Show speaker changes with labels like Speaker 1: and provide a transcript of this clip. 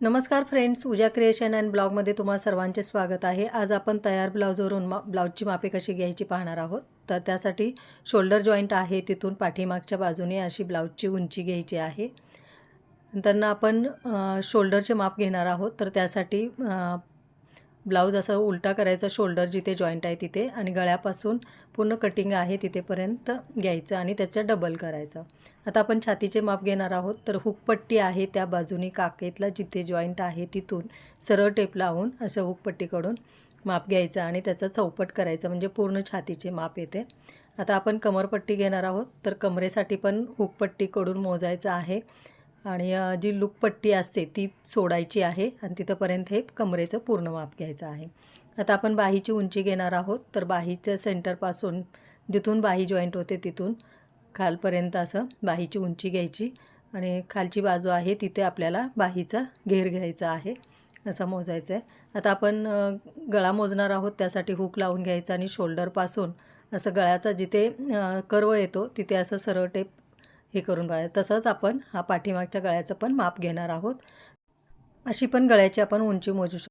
Speaker 1: नमस्कार फ्रेंड्स उजा creation and ब्लॉगमध्ये तुम्हा सर्वांचे स्वागत आहे. आज आपण तयार ब्लाऊजवरून मा ब्लाऊजची मापे कशी घ्यायची पाहणार आहोत. तर त्यासाठी शोल्डर जॉईंट आहे तिथून पाठीमागच्या बाजूने अशी ब्लाऊजची उंची घ्यायची आहे. नंतर आपण शोल्डरचे माप घेणार आहोत. तर त्यासाठी ब्लाऊज असं उलटा करायचा शोल्डर जिथे जॉईंट आहे तिथे आणि गळ्यापासून पूर्ण कटिंग आहे तिथेपर्यंत घ्यायचं आणि त्याचं डबल करायचं. आता आपण छातीचे माप घेणार आहोत तर हुकपट्टी आहे त्या बाजूनी काकेतला जिथे जॉईंट आहे तिथून सरळ टेप लावून असं हुकपट्टीकडून माप घ्यायचं आणि त्याचा चौपट करायचं म्हणजे पूर्ण छातीचे माप येते. आता आपण कमरपट्टी घेणार आहोत तर कमरेसाठी पण हुकपट्टीकडून मोजायचं आहे. आणि जी लुकपट्टी असते ती सोडायची आहे आणि तिथंपर्यंत हे कमरेचं पूर्ण माप घ्यायचं आहे. आता आपण बाहीची उंची घेणार आहोत तर बाहीच्या सेंटरपासून जिथून बाही जॉईंट होते तिथून खालपर्यंत असं बाहीची उंची घ्यायची आणि खालची बाजू आहे तिथे आपल्याला बाहीचा घेर घ्यायचा आहे असं मोजायचं आहे आता आपण गळा मोजणार आहोत त्यासाठी हुक लावून घ्यायचा आणि शोल्डरपासून असं गळ्याचा जिथे कर्व येतो तिथे असं सरळ टेप हे करून बघायचं तसंच आपण हा पाठीमागच्या गळ्याचं पण माप घेणार आहोत. अशी पण गळ्याची आपण उंची मोजू शकतो.